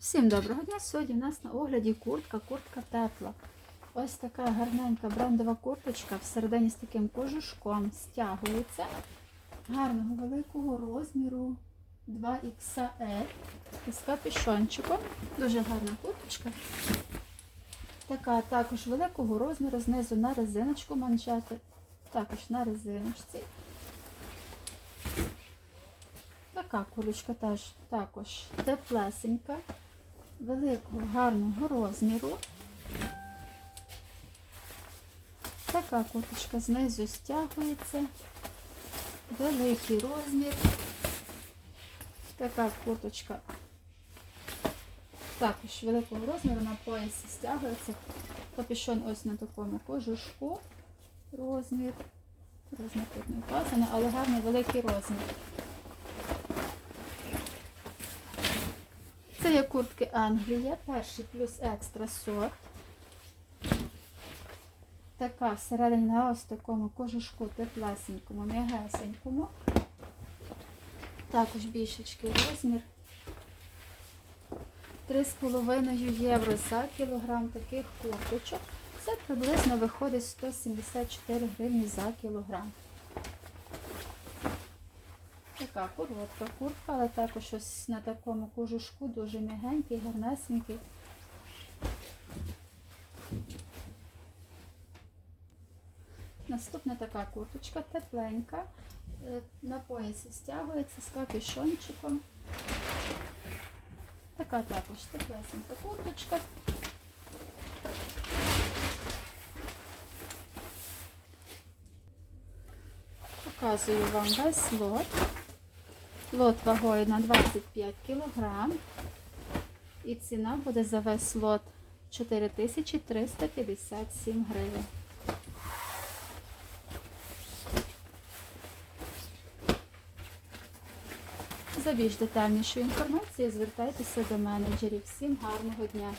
Всім доброго дня! Сьогодні у нас на огляді куртка, куртка тепла. Ось така гарненька брендова курточка всередині з таким кожушком стягується. Гарного великого розміру 2XL з капюшончиком. Дуже гарна курточка. Така також великого розміру, знизу на резиночку манжети, також на резиночці. Така курочка теж також теплесенька, великого гарного розміру. Така курточка знизу стягується, великий розмір. Така курточка також великого розміру на поясі стягується. Капюшон ось на такому кожушку. Розмір. Розмір тут не вказано, але гарний великий розмір. Це є куртки Англія, перший плюс екстра сорт. Така всередині на ось такому кожушку теплесенькому, м'ягесенькому. Також більшечкий розмір. 3,5 євро за кілограм таких курточок. Це приблизно виходить 174 гривні за кілограм. Така коротка куртка, але також ось на такому кожушку дуже м'ягенький, гарнесенький. Наступна така курточка тепленька. Е, На поясі стягується з капюшончиком. Така також теплесенька курточка. Показую вам весь лот. Лот вагою на 25 кг. І ціна буде за весь лот 4357 гривень. За більш детальнішою інформацією звертайтеся до менеджерів. Всім гарного дня!